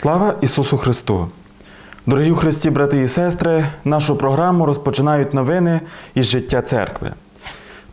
Слава Ісусу Христу! Дорогі Христі, брати і сестри, нашу програму розпочинають новини із життя церкви.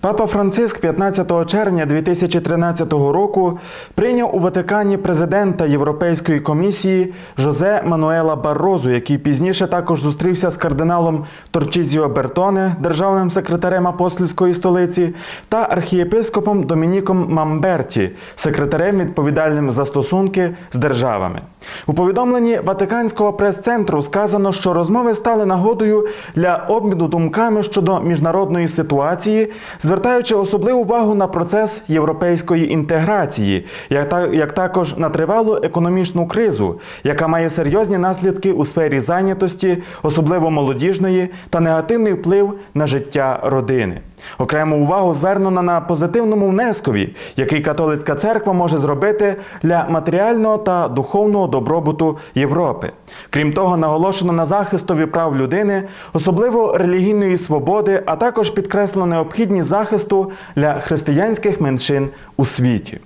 Папа Франциск 15 червня 2013 року прийняв у Ватикані президента Європейської комісії Жозе Мануела Баррозу, який пізніше також зустрівся з кардиналом Торчізіо Бертоне, державним секретарем апостольської столиці, та архієпископом Домініком Мамберті, секретарем відповідальним за стосунки з державами. У повідомленні Ватиканського прес-центру сказано, що розмови стали нагодою для обміну думками щодо міжнародної ситуації, звертаючи особливу увагу на процес європейської інтеграції, як, та, як також на тривалу економічну кризу, яка має серйозні наслідки у сфері зайнятості, особливо молодіжної, та негативний вплив на життя родини. Окрему увагу звернено на позитивному внескові, який католицька церква може зробити для матеріального та духовного добробуту Європи. Крім того, наголошено на захистові прав людини, особливо релігійної свободи, а також підкреслено необхідність захисту для християнських меншин у світі.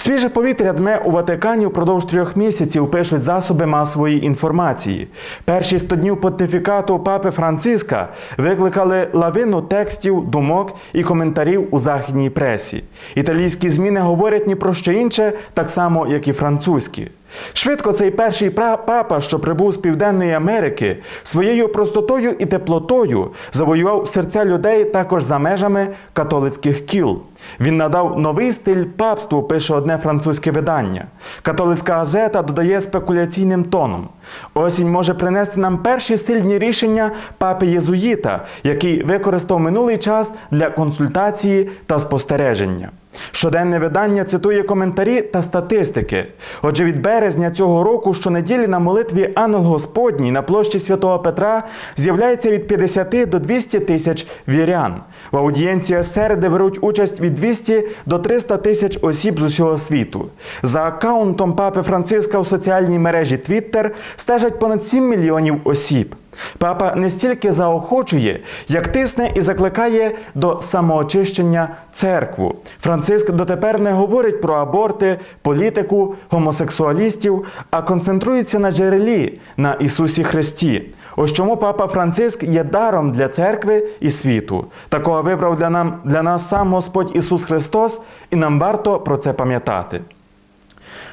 Свіже повітря дме у Ватикані впродовж трьох місяців пишуть засоби масової інформації. Перші 100 днів понтифікату папи Франциска викликали лавину текстів, думок і коментарів у західній пресі. Італійські змі не говорять ні про що інше, так само як і французькі. Швидко цей перший папа, що прибув з Південної Америки, своєю простотою і теплотою завоював серця людей також за межами католицьких кіл. Він надав новий стиль папству, пише одне французьке видання. Католицька газета додає спекуляційним тоном. Осінь може принести нам перші сильні рішення папи Єзуїта, який використав минулий час для консультації та спостереження. Щоденне видання цитує коментарі та статистики. Отже, від березня цього року щонеділі на молитві Ангел Господній на площі Святого Петра з'являється від 50 до 200 тисяч вірян. В аудієнціях середи беруть участь від 200 до 300 тисяч осіб з усього світу. За аккаунтом папи Франциска у соціальній мережі Twitter стежать понад 7 мільйонів осіб. Папа не стільки заохочує, як тисне і закликає до самоочищення церкву. Франциск дотепер не говорить про аборти, політику, гомосексуалістів, а концентрується на джерелі, на Ісусі Христі. Ось чому папа Франциск є даром для церкви і світу. Такого вибрав для, нам, для нас сам Господь Ісус Христос, і нам варто про це пам'ятати.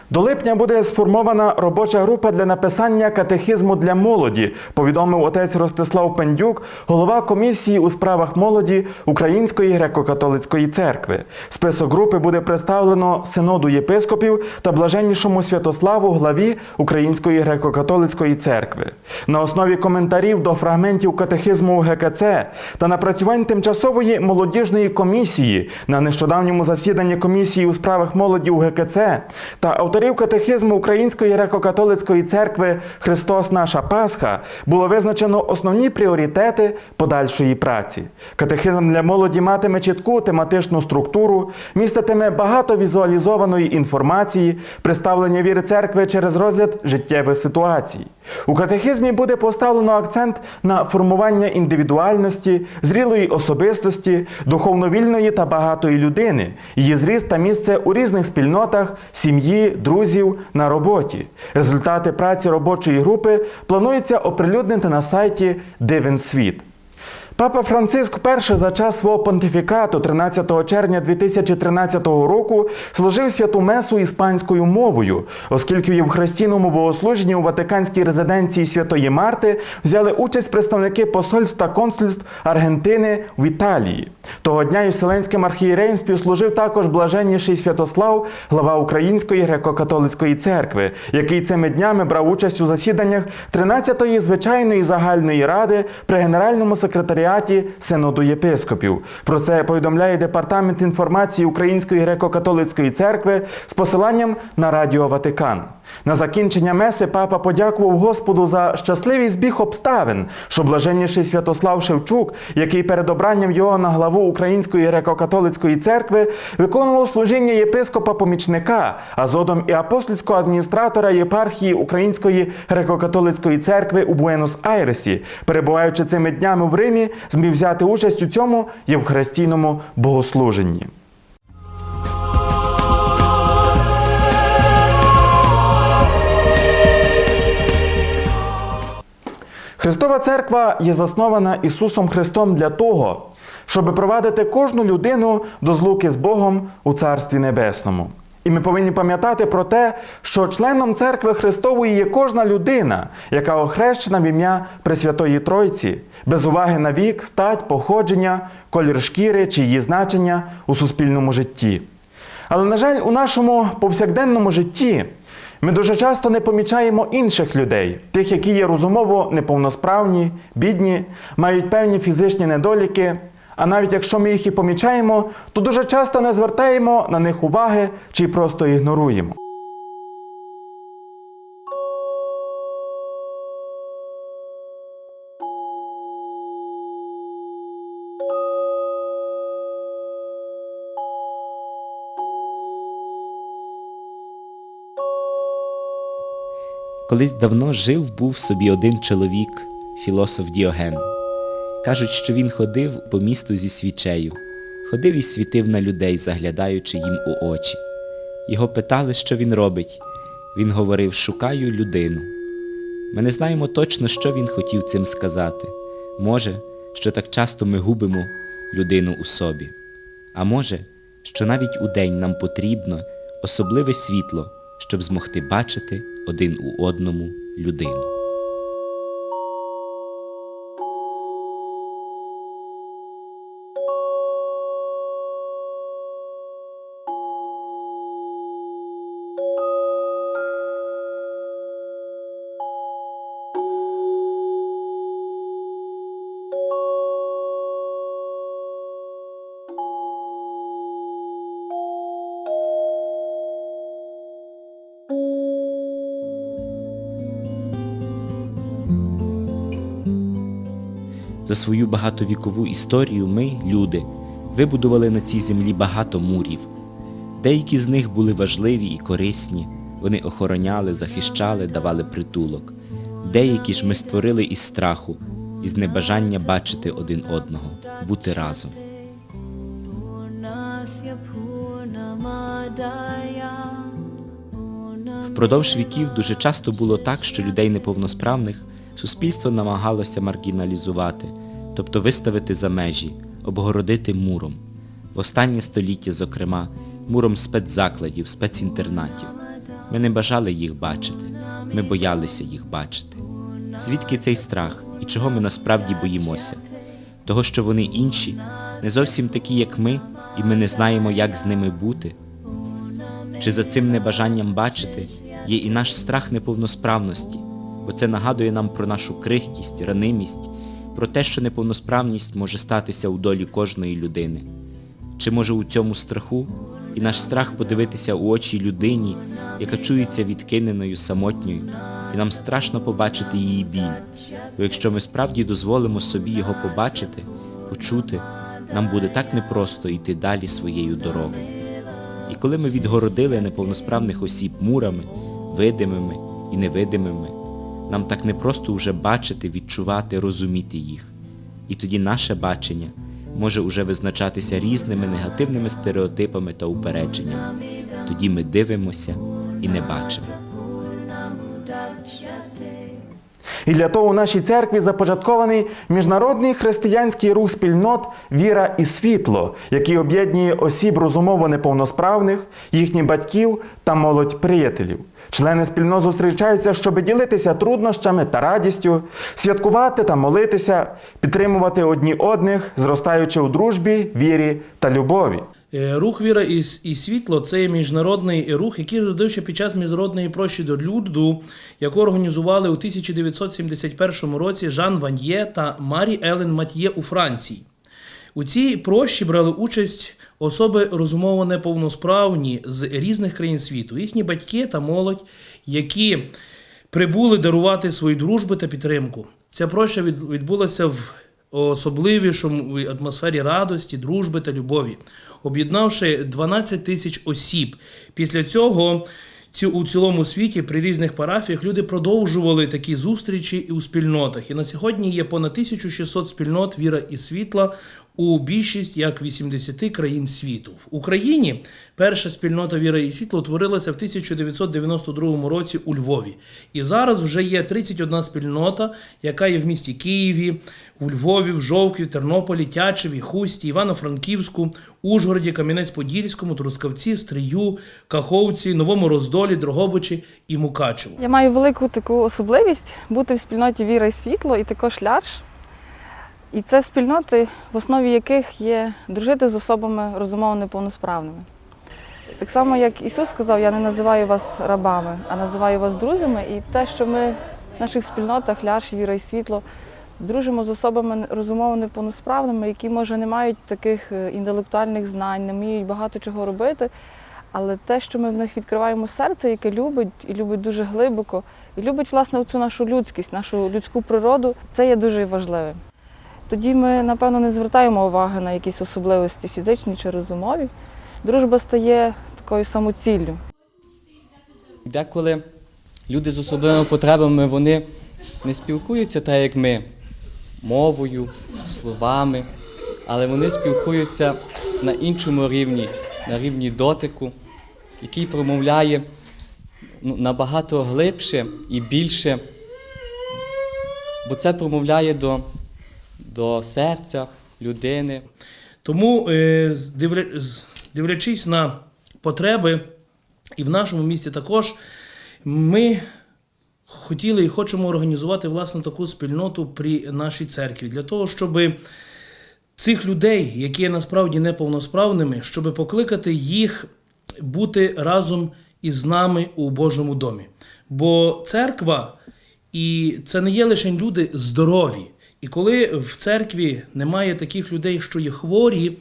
До липня буде сформована робоча група для написання катехизму для молоді, повідомив отець Ростислав Пендюк, голова комісії у справах молоді Української греко-католицької церкви. Список групи буде представлено синоду єпископів та блаженнішому Святославу, главі Української греко-католицької церкви. На основі коментарів до фрагментів катехизму ГКЦ та напрацювань тимчасової молодіжної комісії на нещодавньому засіданні комісії у справах молоді у ГКЦ та авторів катехизму Української греко-католицької церкви Христос наша Пасха було визначено основні пріоритети подальшої праці. Катехизм для молоді матиме чітку тематичну структуру, міститиме багато візуалізованої інформації, представлення віри церкви через розгляд життєвих ситуацій. У катехизмі буде поставлено акцент на формування індивідуальності, зрілої особистості, духовно вільної та багатої людини, її зріст та місце у різних спільнотах, сім'ї, друзів, на роботі. Результати праці робочої групи планується оприлюднити на сайті Дивен світ. Папа Франциск вперше за час свого понтифікату 13 червня 2013 року служив святу месу іспанською мовою, оскільки в Євхристійному богослуженні у Ватиканській резиденції Святої Марти взяли участь представники посольств та консульств Аргентини в Італії. Того дня і Вселенським архієреєм співслужив також блаженніший Святослав, глава Української греко-католицької церкви, який цими днями брав участь у засіданнях 13-ї звичайної загальної ради при генеральному секретаріаті Синоду єпископів. Про це повідомляє департамент інформації Української греко-католицької церкви з посиланням на Радіо Ватикан. На закінчення меси папа подякував Господу за щасливий збіг обставин, що блаженніший Святослав Шевчук, який перед обранням його на главу Української греко-католицької церкви виконував служіння єпископа-помічника, а згодом і апостольського адміністратора єпархії Української греко-католицької церкви у Буенос-Айресі, перебуваючи цими днями в Римі, зміг взяти участь у цьому євхаристійному богослуженні. Христова церква є заснована Ісусом Христом для того, щоб провадити кожну людину до злуки з Богом у Царстві Небесному. І ми повинні пам'ятати про те, що членом церкви Христової є кожна людина, яка охрещена в ім'я Пресвятої Тройці, без уваги на вік, стать, походження, колір шкіри чи її значення у суспільному житті. Але, на жаль, у нашому повсякденному житті ми дуже часто не помічаємо інших людей, тих, які є розумово неповносправні, бідні, мають певні фізичні недоліки. А навіть якщо ми їх і помічаємо, то дуже часто не звертаємо на них уваги чи просто ігноруємо. Колись давно жив був собі один чоловік, філософ Діоген. Кажуть, що він ходив по місту зі свічею, ходив і світив на людей, заглядаючи їм у очі. Його питали, що він робить. Він говорив, шукаю людину. Ми не знаємо точно, що він хотів цим сказати. Може, що так часто ми губимо людину у собі. А може, що навіть у день нам потрібно особливе світло, щоб змогти бачити один у одному людину. За свою багатовікову історію ми, люди, вибудували на цій землі багато мурів. Деякі з них були важливі і корисні, вони охороняли, захищали, давали притулок. Деякі ж ми створили із страху, із небажання бачити один одного, бути разом. Впродовж віків дуже часто було так, що людей неповносправних суспільство намагалося маргіналізувати, тобто виставити за межі, обгородити муром. В останнє століття, зокрема, муром спецзакладів, спецінтернатів. Ми не бажали їх бачити, ми боялися їх бачити. Звідки цей страх і чого ми насправді боїмося? Того, що вони інші, не зовсім такі, як ми, і ми не знаємо, як з ними бути? Чи за цим небажанням бачити є і наш страх неповносправності, бо це нагадує нам про нашу крихкість, ранимість, про те, що неповносправність може статися у долі кожної людини. Чи може у цьому страху і наш страх подивитися у очі людині, яка чується відкиненою, самотньою, і нам страшно побачити її біль, бо якщо ми справді дозволимо собі його побачити, почути, нам буде так непросто йти далі своєю дорогою. І коли ми відгородили неповносправних осіб мурами, видимими і невидимими, нам так непросто уже бачити, відчувати, розуміти їх. І тоді наше бачення може уже визначатися різними негативними стереотипами та упередженнями. Тоді ми дивимося і не бачимо. І для того у нашій церкві започаткований міжнародний християнський рух спільнот Віра і світло, який об'єднує осіб розумово неповносправних, їхніх батьків та молодь приятелів. Члени спільнот зустрічаються, щоб ділитися труднощами та радістю, святкувати та молитися, підтримувати одні одних, зростаючи у дружбі, вірі та любові. Е, Рух Віра і, світло це міжнародний рух, який родився під час міжнародної прощі до люду, яку організували у 1971 році Жан Ваньє та Марі Елен Матьє у Франції. У цій прощі брали участь особи розумово неповносправні з різних країн світу, їхні батьки та молодь, які прибули дарувати свою дружби та підтримку. Ця проща від- відбулася в особливішому атмосфері радості, дружби та любові, об'єднавши 12 тисяч осіб. Після цього у цілому світі при різних парафіях люди продовжували такі зустрічі і у спільнотах. І на сьогодні є понад 1600 спільнот віра і світла у більшість як 80 країн світу. В Україні перша спільнота віра і світло утворилася в 1992 році у Львові. І зараз вже є 31 спільнота, яка є в місті Києві, у Львові, в Жовкві, в Тернополі, Тячеві, Хусті, Івано-Франківську, Ужгороді, Кам'янець-Подільському, Трускавці, Стрию, Каховці, Новому Роздолі, Дрогобичі і Мукачево. Я маю велику таку особливість бути в спільноті Віра і світло і також лярш. І це спільноти, в основі яких є дружити з особами розумово неповносправними. Так само, як Ісус сказав, я не називаю вас рабами, а називаю вас друзями. І те, що ми в наших спільнотах, лярш, віра і світло, дружимо з особами розумово неповносправними, які, може, не мають таких е, інтелектуальних знань, не вміють багато чого робити. Але те, що ми в них відкриваємо серце, яке любить і любить дуже глибоко, і любить власне оцю нашу людськість, нашу людську природу, це є дуже важливим. Тоді ми, напевно, не звертаємо уваги на якісь особливості фізичні чи розумові. Дружба стає такою самоціллю. Деколи люди з особливими потребами вони не спілкуються так, як ми, мовою, словами, але вони спілкуються на іншому рівні, на рівні дотику, який промовляє ну, набагато глибше і більше, бо це промовляє до, до серця людини. Тому, е, дивлячись на потреби, і в нашому місті також, ми хотіли і хочемо організувати власне таку спільноту при нашій церкві для того, щоб цих людей, які є насправді неповносправними, щоб покликати їх бути разом із нами у Божому домі. Бо церква і це не є лише люди здорові. І коли в церкві немає таких людей, що є хворі,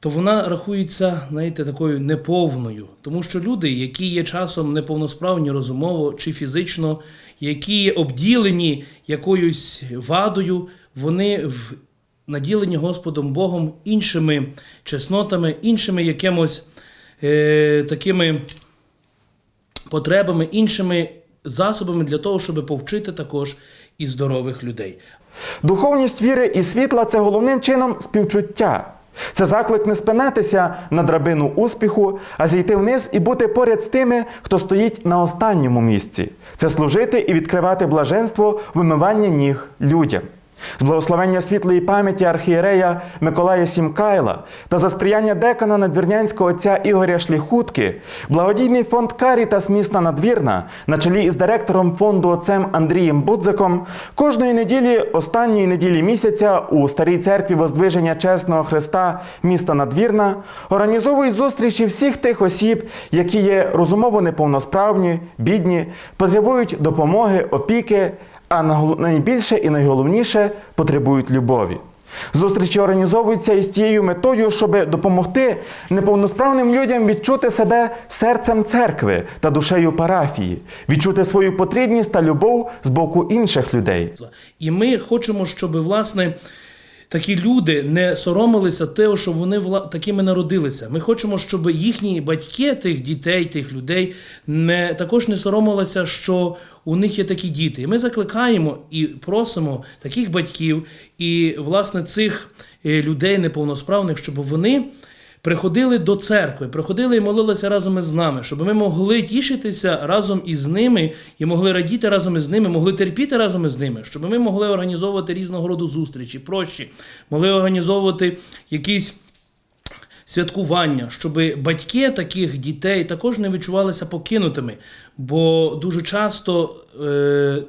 то вона рахується, знаєте, такою неповною. Тому що люди, які є часом неповносправні розумово чи фізично, які є обділені якоюсь вадою, вони в наділені Господом Богом іншими чеснотами, іншими якимось е, такими потребами, іншими засобами для того, щоб повчити також і здорових людей. Духовність віри і світла це головним чином співчуття. Це заклик не спинатися на драбину успіху, а зійти вниз і бути поряд з тими, хто стоїть на останньому місці. Це служити і відкривати блаженство вимивання ніг людям. З благословення світлої пам'яті архієрея Миколая Сімкайла та за сприяння декана надвірнянського отця Ігоря Шліхутки, благодійний фонд Карітас міста Надвірна на чолі із директором фонду отцем Андрієм Будзиком кожної неділі, останньої неділі місяця у старій церкві Воздвиження Чесного Христа міста Надвірна організовують зустрічі всіх тих осіб, які є розумово неповносправні, бідні, потребують допомоги, опіки а найбільше і найголовніше потребують любові. Зустрічі організовуються із тією метою, щоб допомогти неповносправним людям відчути себе серцем церкви та душею парафії, відчути свою потрібність та любов з боку інших людей. І ми хочемо, щоб власне такі люди не соромилися того, що вони такими народилися. Ми хочемо, щоб їхні батьки тих дітей, тих людей не також не соромилися, що у них є такі діти. І ми закликаємо і просимо таких батьків і власне цих е, людей неповносправних, щоб вони приходили до церкви, приходили і молилися разом із нами, щоб ми могли тішитися разом із ними і могли радіти разом із ними, могли терпіти разом із ними, щоб ми могли організовувати різного роду зустрічі, прощі, могли організовувати якісь. Святкування, щоб батьки таких дітей також не відчувалися покинутими, бо дуже часто е,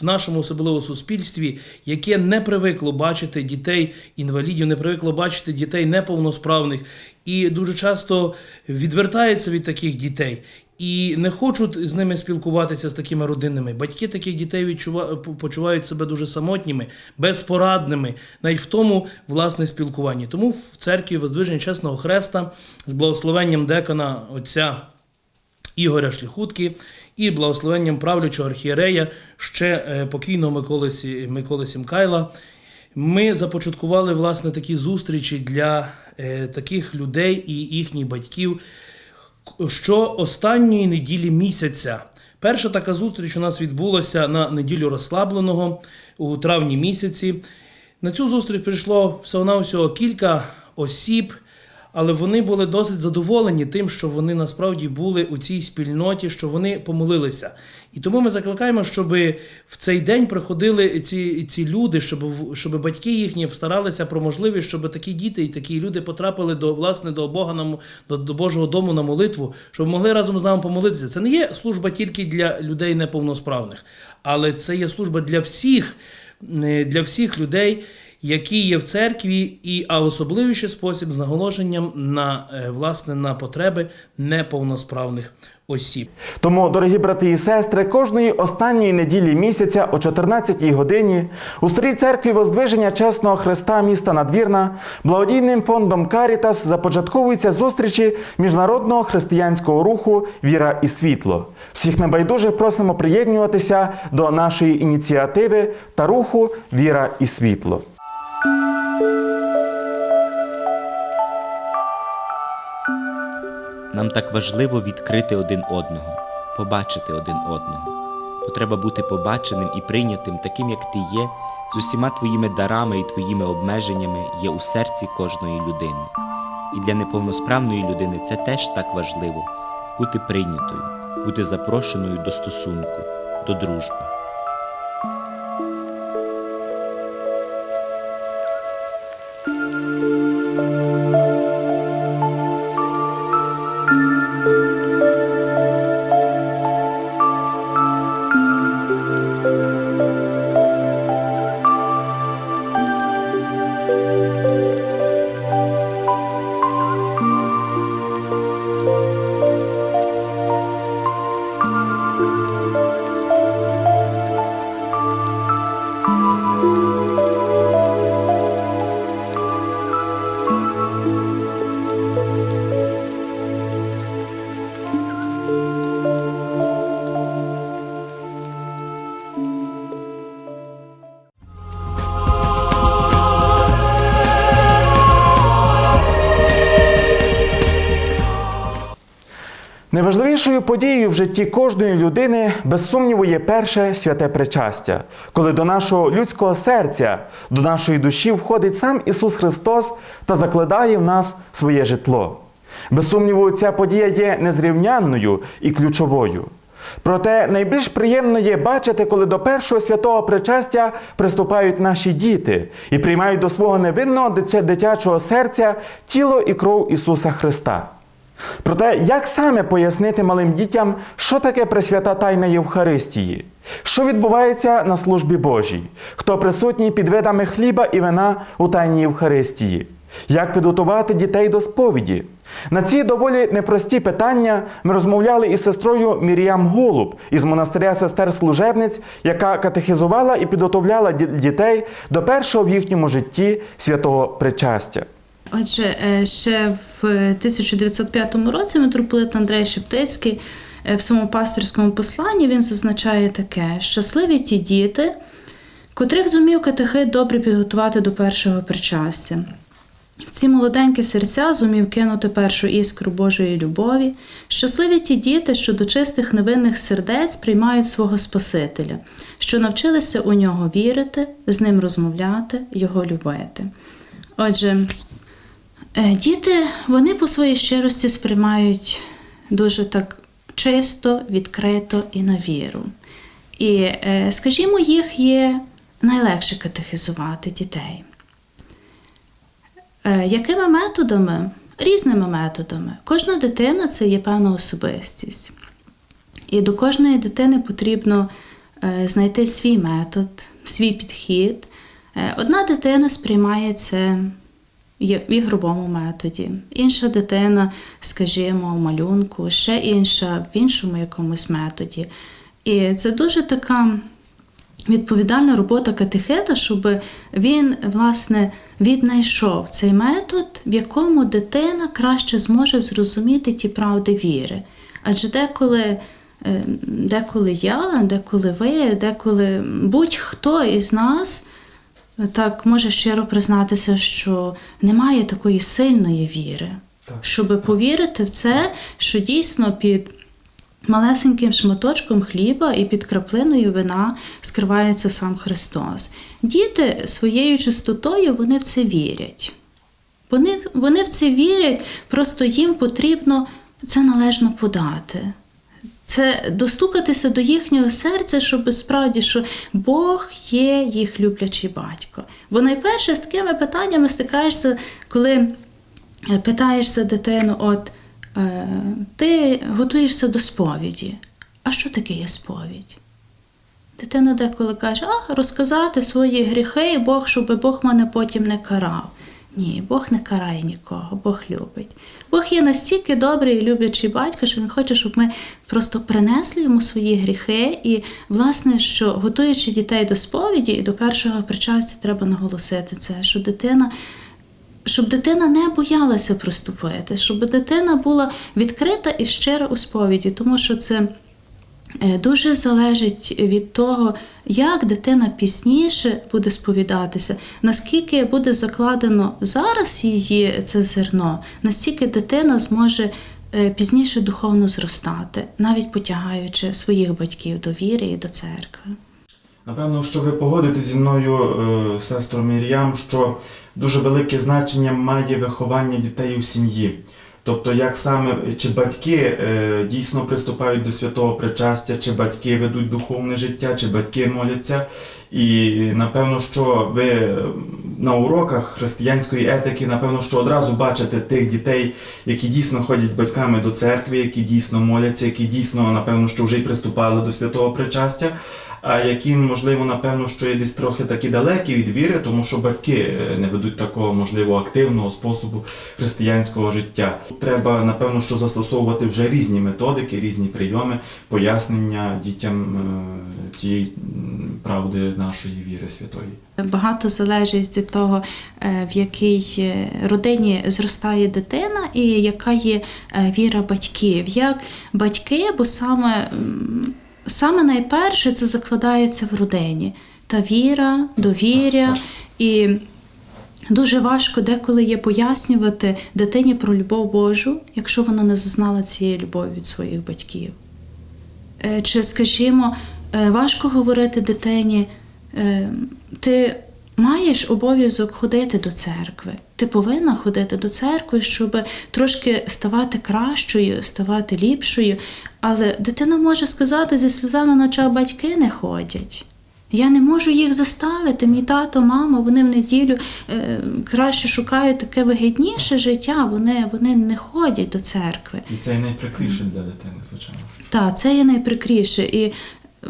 в нашому особливо суспільстві, яке не привикло бачити дітей інвалідів, не привикло бачити дітей неповносправних, і дуже часто відвертається від таких дітей. І не хочуть з ними спілкуватися з такими родинами. Батьки таких дітей відчува... почувають себе дуже самотніми, безпорадними, навіть в тому власне спілкуванні. Тому в церкві Воздвиження Чесного Хреста з благословенням декана отця Ігоря Шліхутки і благословенням правлячого архієрея ще е, покійного Миколи, Миколи Сімкайла. Ми започаткували власне такі зустрічі для е, таких людей і їхніх батьків що останньої неділі місяця. Перша така зустріч у нас відбулася на неділю розслабленого у травні місяці. На цю зустріч прийшло всього-навсього кілька осіб, але вони були досить задоволені тим, що вони насправді були у цій спільноті, що вони помолилися. І тому ми закликаємо, щоб в цей день приходили ці, ці люди, щоб, щоб батьки їхні старалися про можливість, щоб такі діти і такі люди потрапили до власне до Бога на до, до Божого дому на молитву, щоб могли разом з нами помолитися. Це не є служба тільки для людей неповносправних, але це є служба для всіх, е, для всіх людей, які є в церкві, і а особливіший спосіб з наголошенням на е, власне на потреби неповносправних осіб. Тому, дорогі брати і сестри, кожної останньої неділі місяця о 14-й годині у старій церкві Воздвиження Чесного Христа міста Надвірна благодійним фондом Карітас започатковуються зустрічі міжнародного християнського руху Віра і світло. Всіх небайдужих просимо приєднуватися до нашої ініціативи та руху Віра і світло. Нам так важливо відкрити один одного, побачити один одного. Потреба бути побаченим і прийнятим таким, як ти є, з усіма твоїми дарами і твоїми обмеженнями є у серці кожної людини. І для неповносправної людини це теж так важливо бути прийнятою, бути запрошеною до стосунку, до дружби. Найважливішою подією в житті кожної людини, без сумніву, є перше святе причастя, коли до нашого людського серця, до нашої душі входить сам Ісус Христос та закладає в нас своє житло. Без сумніву, ця подія є незрівнянною і ключовою. Проте найбільш приємно є бачити, коли до першого святого причастя приступають наші діти і приймають до свого невинного дитячого серця тіло і кров Ісуса Христа. Проте, як саме пояснити малим дітям, що таке Пресвята Тайна Євхаристії? Що відбувається на службі Божій? Хто присутній під видами хліба і вина у Тайній Євхаристії? Як підготувати дітей до сповіді? На ці доволі непрості питання ми розмовляли із сестрою Міріам Голуб із монастиря сестер служебниць, яка катехизувала і підготовляла дітей до першого в їхньому житті святого причастя. Отже, е, ще в 1905 році митрополит Андрей Шептицький е, в своєму пасторському посланні він зазначає таке: щасливі ті діти, котрих зумів катехит добре підготувати до першого причастя. В ці молоденькі серця зумів кинути першу іскру Божої любові. Щасливі ті діти, що до чистих невинних сердець приймають свого Спасителя, що навчилися у нього вірити, з ним розмовляти, його любити. Отже, Діти вони по своїй щирості сприймають дуже так чисто, відкрито і на віру. І, е, скажімо, їх є найлегше катехизувати дітей. Е, Якими методами? Різними методами. Кожна дитина це є певна особистість. І до кожної дитини потрібно е, знайти свій метод, свій підхід. Е, Одна дитина сприймає це є- в ігровому методі, інша дитина, скажімо, в малюнку, ще інша в іншому якомусь методі. І це дуже така відповідальна робота катехета, щоб він, власне, віднайшов цей метод, в якому дитина краще зможе зрозуміти ті правди віри. Адже деколи, е, деколи я, деколи ви, деколи будь-хто із нас так може щиро признатися, що немає такої сильної віри, щоб повірити в це, що дійсно під малесеньким шматочком хліба і під краплиною вина скривається сам Христос. Діти своєю чистотою вони в це вірять. Вони, вони в це вірять, просто їм потрібно це належно подати. Це достукатися до їхнього серця, щоб справді, що Бог є їх люблячий батько. Бо найперше з такими питаннями стикаєшся, коли е, питаєшся дитину, от е, ти готуєшся до сповіді. А що таке є сповідь? Дитина деколи каже, а розказати свої гріхи, і Бог, щоб Бог мене потім не карав. Ні, Бог не карає нікого, Бог любить. Бог є настільки добрий і люблячий батько, що він хоче, щоб ми просто принесли йому свої гріхи. І, власне, що готуючи дітей до сповіді і до першого причастя, треба наголосити це, що дитина. Щоб дитина не боялася приступити, щоб дитина була відкрита і щира у сповіді, тому що це Дуже залежить від того, як дитина пізніше буде сповідатися, наскільки буде закладено зараз її це зерно, настільки дитина зможе е, пізніше духовно зростати, навіть потягаючи своїх батьків до віри і до церкви. Напевно, що ви погодитесь зі мною, е, сестро Мір'ям, що дуже велике значення має виховання дітей у сім'ї. Тобто, як саме чи батьки е, дійсно приступають до святого причастя, чи батьки ведуть духовне життя, чи батьки моляться. І напевно, що ви е, на уроках християнської етики, напевно, що одразу бачите тих дітей, які дійсно ходять з батьками до церкви, які дійсно моляться, які дійсно, напевно, що вже й приступали до святого причастя. Які, можливо, напевно, що є десь трохи такі далекі від віри, тому що батьки е, не ведуть такого, можливо, активного способу християнського життя. Треба, напевно, що застосовувати вже різні методики, різні прийоми пояснення дітям е, тієї правди нашої віри святої. Багато залежить від того, е, в якій родині зростає дитина і яка є віра батьків. Як батьки, бо саме, саме найперше це закладається в родині. Та віра, довіря і. Дуже важко деколи є пояснювати дитині про любов Божу, якщо вона не зазнала цієї любові від своїх батьків. Е, Чи, скажімо, е, важко говорити дитині, е, ти маєш обов'язок ходити до церкви. Ти повинна ходити до церкви, щоб трошки ставати кращою, ставати ліпшою. Але дитина може сказати зі сльозами на очах, батьки не ходять. Я не можу їх заставити. Мій тато, мама, вони в неділю е, краще шукають таке вигідніше життя, вони, вони не ходять до церкви. І це і найприкріше для дитини, звичайно. Так, це є найприкріше. І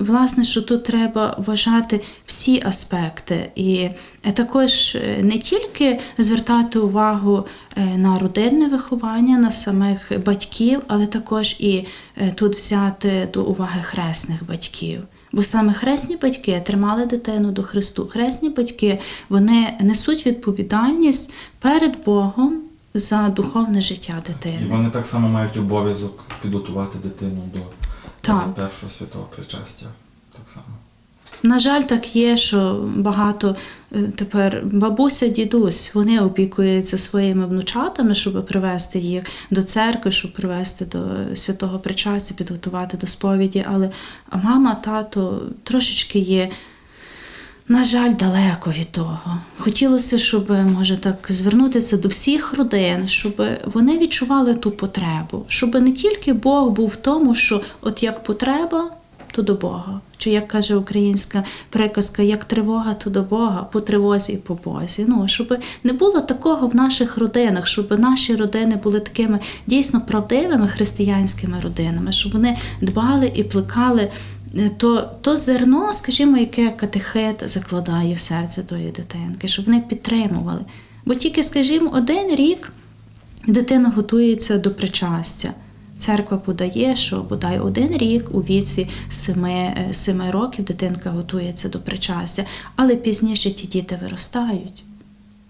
власне, що тут треба вважати всі аспекти, і також е, не тільки звертати увагу е, на родинне виховання, на самих батьків, але також і е, тут взяти до уваги хресних батьків. Бо саме хресні батьки тримали дитину до Христу. Хресні батьки вони несуть відповідальність перед Богом за духовне життя І дитини. вони так само мають обов'язок підготувати дитину до, Так. першого святого причастя. Так само. На жаль, так є, що багато е, тепер бабуся, дідусь, вони опікуються своїми внучатами, щоб привести їх до церкви, щоб привести до святого причастя, підготувати до сповіді. Але мама, тато трошечки є. На жаль, далеко від того. Хотілося, щоб може так звернутися до всіх родин, щоб вони відчували ту потребу, щоб не тільки Бог був в тому, що от як потреба, то до Бога. Чи як каже українська приказка, як тривога, то до Бога, по тривозі і по Бозі. Ну, щоб не було такого в наших родинах, щоб наші родини були такими дійсно правдивими християнськими родинами, щоб вони дбали і плекали то, то зерно, скажімо, яке катехет закладає в серце тої дитинки, щоб вони підтримували. Бо тільки, скажімо, один рік дитина готується до причастя. Церква подає, що бодай один рік у віці семи, е, семи років дитинка готується до причастя, але пізніше ті діти виростають.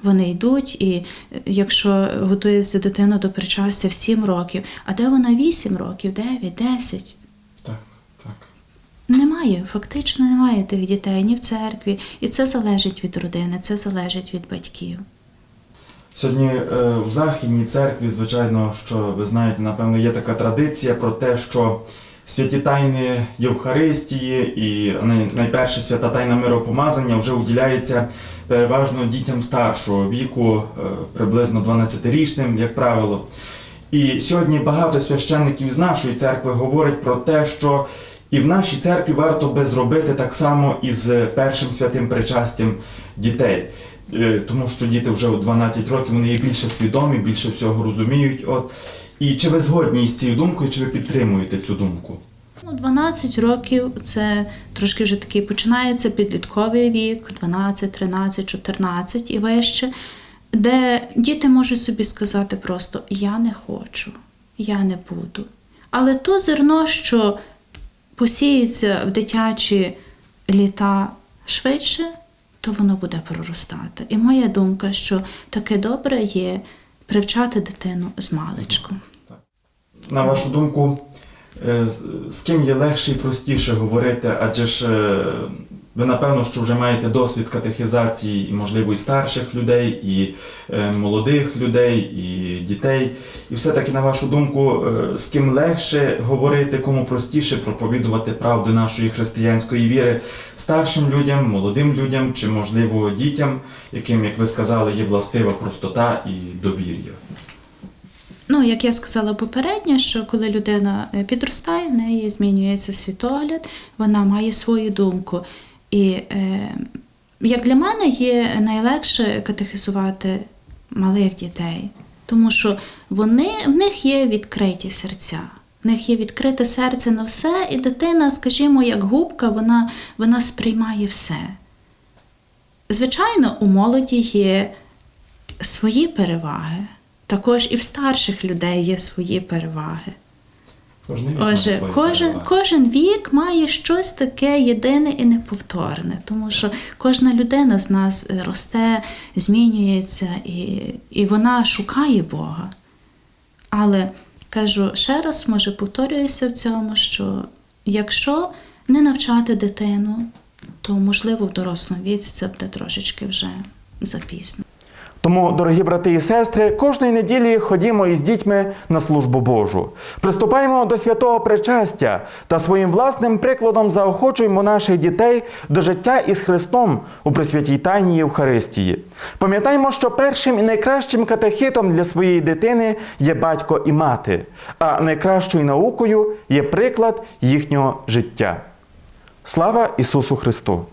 Вони йдуть, і е, якщо готується дитина до причастя в 7 років, а де вона 8 років, 9, 10? Немає, фактично немає тих дітей ні в церкві, і це залежить від родини, це залежить від батьків. Сьогодні е, в Західній церкві, звичайно, що ви знаєте, напевно, є така традиція про те, що святі тайни Євхаристії і найперше свята тайна миропомазання вже уділяється переважно дітям старшого віку, е, приблизно 12-річним, як правило. І сьогодні багато священників з нашої церкви говорять про те, що і в нашій церкві варто би зробити так само із першим святим причастям дітей. Е, Тому що діти вже у 12 років вони є більше свідомі, більше всього розуміють. От. І чи ви згодні із цією думкою, чи ви підтримуєте цю думку? Ну, 12 років це трошки вже такий починається підлітковий вік, 12, 13, 14 і вище, де діти можуть собі сказати просто Я не хочу, я не буду. Але то зерно, що посіється в дитячі літа швидше, то воно буде проростати. І моя думка, що таке добре є привчати дитину з маличку. На вашу думку, е, з- ким є легше і простіше говорити, адже ж е, ви напевно, що вже маєте досвід катехізації можливо, і старших людей, і е, молодих людей, і дітей. І все-таки, на вашу думку, е, з ким легше говорити, кому простіше проповідувати правду нашої християнської віри старшим людям, молодим людям чи, можливо, дітям, яким, як ви сказали, є властива простота і довір'я. Ну, як я сказала попередньо, що коли людина е, підростає, в неї змінюється світогляд, вона має свою думку. І е, як для мене є найлегше катехизувати малих дітей, тому що вони, в них є відкриті серця. В них є відкрите серце на все, і дитина, скажімо, як губка, вона, вона сприймає все. Звичайно, у молоді є свої переваги. Також і в старших людей є свої переваги. Отже, кожен, кожен вік має щось таке єдине і неповторне, тому що кожна людина з нас е, росте, змінюється і, і вона шукає Бога. Але кажу ще раз, може, повторююся в цьому, що якщо не навчати дитину, то можливо в дорослому віці це буде трошечки вже запізно. Тому, дорогі брати і сестри, кожної неділі ходімо із дітьми на службу Божу. Приступаємо до святого причастя та своїм власним прикладом заохочуємо наших дітей до життя із Христом у Пресвятій Тайні Євхаристії. Пам'ятаємо, що першим і найкращим катехитом для своєї дитини є батько і мати, а найкращою наукою є приклад їхнього життя. Слава Ісусу Христу!